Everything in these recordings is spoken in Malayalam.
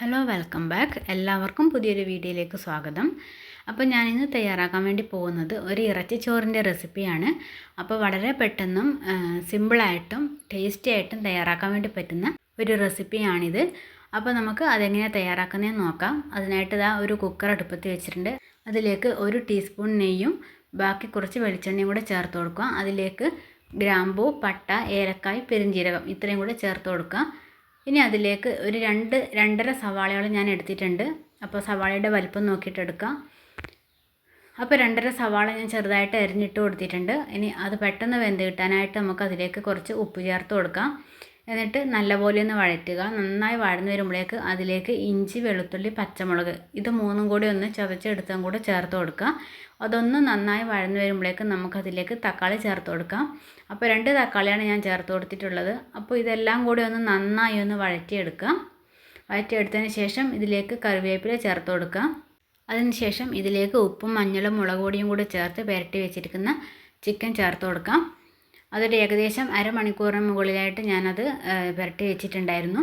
ഹലോ വെൽക്കം ബാക്ക് എല്ലാവർക്കും പുതിയൊരു വീഡിയോയിലേക്ക് സ്വാഗതം. അപ്പോൾ ഞാനിന്ന് തയ്യാറാക്കാൻ വേണ്ടി പോകുന്നത് ഒരു ഇറച്ചിച്ചോറിന്റെ റെസിപ്പിയാണ്. അപ്പോൾ വളരെ പെട്ടെന്നും സിമ്പിളായിട്ടും ടേസ്റ്റി ആയിട്ടും തയ്യാറാക്കാൻ വേണ്ടി പറ്റുന്ന ഒരു റെസിപ്പിയാണിത്. അപ്പോൾ നമുക്ക് അതെങ്ങനെയാണ് തയ്യാറാക്കുന്നതെന്ന് നോക്കാം. അതിനായിട്ട് ഇതാ ഒരു കുക്കർ അടുപ്പത്ത് വെച്ചിട്ടുണ്ട്. അതിലേക്ക് ഒരു ടീസ്പൂൺ നെയ്യും ബാക്കി കുറച്ച് വെളിച്ചെണ്ണയും കൂടെ ചേർത്ത് കൊടുക്കുക. അതിലേക്ക് ഗ്രാമ്പൂ പട്ട ഏലക്കായ് പെരുംജീരകം ഇത്രയും കൂടെ ചേർത്ത് കൊടുക്കുക. ഇനി അതിലേക്ക് ഒരു രണ്ട് രണ്ടര സവാളയോളം ഞാൻ എടുത്തിട്ടുണ്ട്. അപ്പോൾ സവാളയുടെ വലിപ്പം നോക്കിയിട്ട് എടുക്കാം. അപ്പോൾ രണ്ടര സവാള ഞാൻ ചെറുതായിട്ട് അരിഞ്ഞിട്ട് കൊടുത്തിട്ടുണ്ട്. ഇനി അത് പെട്ടെന്ന് വെന്ത് കിട്ടാനായിട്ട് നമുക്ക് അതിലേക്ക് കുറച്ച് ഉപ്പ് ചേർത്ത് കൊടുക്കാം. എന്നിട്ട് നല്ലപോലെ ഒന്ന് വഴറ്റുക. നന്നായി വഴന്നു വരുമ്പോഴേക്ക് അതിലേക്ക് ഇഞ്ചി വെളുത്തുള്ളി പച്ചമുളക് ഇത് മൂന്നും കൂടി ഒന്ന് ചതച്ചെടുത്തും കൂടെ ചേർത്ത് കൊടുക്കുക. അതൊന്ന് നന്നായി വഴന്നു വരുമ്പോഴേക്ക് നമുക്കതിലേക്ക് തക്കാളി ചേർത്ത് കൊടുക്കാം. അപ്പോൾ രണ്ട് തക്കാളിയാണ് ഞാൻ ചേർത്ത് കൊടുത്തിട്ടുള്ളത്. അപ്പോൾ ഇതെല്ലാം കൂടി ഒന്ന് നന്നായി ഒന്ന് വഴറ്റിയെടുക്കാം വഴറ്റിയെടുത്തതിന് ശേഷം ഇതിലേക്ക് കറിവേപ്പില ചേർത്ത് കൊടുക്കാം അതിനുശേഷം ഇതിലേക്ക് ഉപ്പും മഞ്ഞളും മുളക് പൊടിയും കൂടി ചേർത്ത് പുരട്ടി വെച്ചിരിക്കുന്ന ചിക്കൻ ചേർത്ത് കൊടുക്കാം. അതൊരു ഏകദേശം അരമണിക്കൂറിന് മുകളിലായിട്ട് ഞാനത് പുരട്ടി വെച്ചിട്ടുണ്ടായിരുന്നു.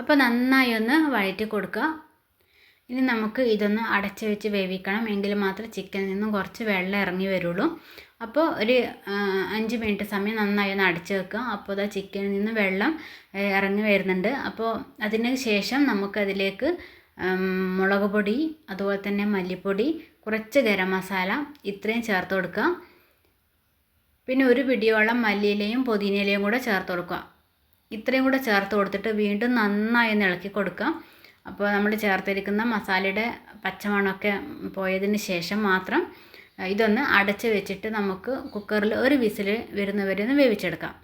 അപ്പോൾ നന്നായി ഒന്ന് വഴറ്റി കൊടുക്കുക. ഇനി നമുക്ക് ഇതൊന്ന് അടച്ച് വെച്ച് വേവിക്കണം. എങ്കിൽ മാത്രം ചിക്കനിൽ നിന്നും കുറച്ച് വെള്ളം ഇറങ്ങി വരുള്ളൂ. അപ്പോൾ ഒരു അഞ്ച് മിനിറ്റ് സമയം നന്നായി ഒന്ന് അടച്ച് വെക്കുക. അപ്പോൾ ഇതാ ചിക്കനിൽ നിന്ന് വെള്ളം ഇറങ്ങി വരുന്നുണ്ട്. അപ്പോൾ അതിന് ശേഷം നമുക്കതിലേക്ക് മുളക് പൊടി അതുപോലെ തന്നെ മല്ലിപ്പൊടി കുറച്ച് ഗരം മസാല ഇത്രയും ചേർത്ത് കൊടുക്കുക. പിന്നെ ഒരു പിടിയോളം മല്ലിയിലയും പുതിനയിലയും കൂടെ ചേർത്ത് കൊടുക്കുക. ഇത്രയും കൂടെ ചേർത്ത് കൊടുത്തിട്ട് വീണ്ടും നന്നായി ഒന്ന് ഇളക്കി കൊടുക്കുക. അപ്പോൾ നമ്മൾ ചേർത്തിരിക്കുന്ന മസാലയുടെ പച്ചമണമൊക്കെ പോയതിന് ശേഷം മാത്രം ഇതൊന്ന് അടച്ച് വെച്ചിട്ട് നമുക്ക് കുക്കറിൽ ഒരു വിസിൽ വരുന്നവരെ ഒന്ന് വേവിച്ചെടുക്കാം.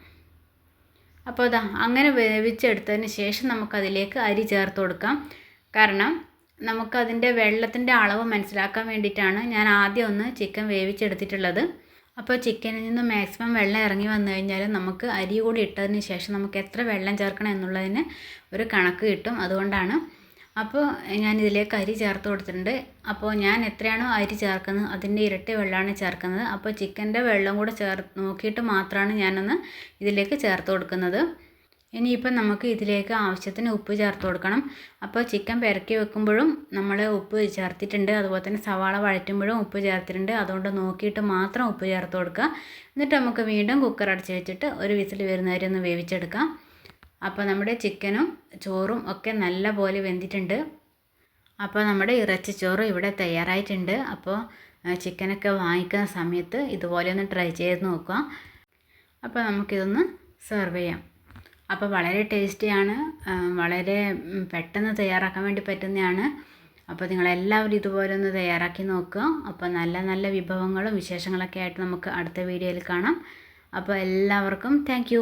അപ്പോൾ ഇതാ അങ്ങനെ വേവിച്ചെടുത്തതിന് ശേഷം നമുക്കതിലേക്ക് അരി ചേർത്ത് കൊടുക്കാം. കാരണം നമുക്കതിന്റെ വെള്ളത്തിന്റെ അളവ് മനസ്സിലാക്കാൻ വേണ്ടിയിട്ടാണ് ഞാൻ ആദ്യം ഒന്ന് ചിക്കൻ വേവിച്ചെടുത്തിട്ടുള്ളത്. അപ്പോൾ ചിക്കനിൽ നിന്ന് മാക്സിമം വെള്ളം ഇറങ്ങി വന്നു കഴിഞ്ഞാൽ നമുക്ക് അരി കൂടി ഇട്ടതിന് ശേഷം നമുക്ക് എത്ര വെള്ളം ചേർക്കണം എന്നുള്ളതിന് ഒരു കണക്ക് കിട്ടും അതുകൊണ്ടാണ്. അപ്പോൾ ഞാൻ ഇതിലേക്ക് അരി ചേർത്ത് കൊടുത്തിട്ടുണ്ട്. അപ്പോൾ ഞാൻ എത്രയാണോ അരി ചേർക്കുന്നത് അതിന്റെ ഇരട്ടി വെള്ളമാണ് ചേർക്കുന്നത്. അപ്പോൾ ചിക്കന്റെ വെള്ളം കൂടെ ചേർ നോക്കിയിട്ട് മാത്രമാണ് ഞാനൊന്ന് ഇതിലേക്ക് ചേർത്ത് കൊടുക്കുന്നത്. ഇനിയിപ്പം നമുക്ക് ഇതിലേക്ക് ആവശ്യത്തിന് ഉപ്പ് ചേർത്ത് കൊടുക്കണം. അപ്പോൾ ചിക്കൻ പെരക്കി വെക്കുമ്പോഴും നമ്മൾ ഉപ്പ് ചേർത്തിട്ടുണ്ട്. അതുപോലെ തന്നെ സവാള വഴറ്റുമ്പോഴും ഉപ്പ് ചേർത്തിട്ടുണ്ട്. അതുകൊണ്ട് നോക്കിയിട്ട് മാത്രം ഉപ്പ് ചേർത്ത് കൊടുക്കുക. എന്നിട്ട് നമുക്ക് വീണ്ടും കുക്കർ അടച്ച് വെച്ചിട്ട് ഒരു വിസിൽ വരുന്നവരെ ഒന്ന് വേവിച്ചെടുക്കാം. അപ്പോൾ നമ്മുടെ ചിക്കനും ചോറും ഒക്കെ നല്ല പോലെ വെന്തിട്ടുണ്ട്. അപ്പോൾ നമ്മുടെ ഇറച്ചി ഇറച്ചിച്ചോറ് ഇവിടെ തയ്യാറായിട്ടുണ്ട്. അപ്പോൾ ചിക്കനൊക്കെ വാങ്ങിക്കുന്ന സമയത്ത് ഇതുപോലെ ഒന്ന് ട്രൈ ചെയ്ത് നോക്കുക. അപ്പോൾ നമുക്കിതൊന്ന് സെർവ് ചെയ്യാം. അപ്പോൾ വളരെ ടേസ്റ്റിയാണ് വളരെ പെട്ടെന്ന് തയ്യാറാക്കാൻ വേണ്ടി പറ്റുന്നതാണ്. അപ്പോൾ നിങ്ങളെല്ലാവരും ഇതുപോലെ ഒന്ന് തയ്യാറാക്കി നോക്കുക. അപ്പോൾ നല്ല നല്ല വിഭവങ്ങളും വിശേഷങ്ങളൊക്കെ ആയിട്ട് നമുക്ക് അടുത്ത വീഡിയോയിൽ കാണാം. അപ്പോൾ എല്ലാവർക്കും താങ്ക്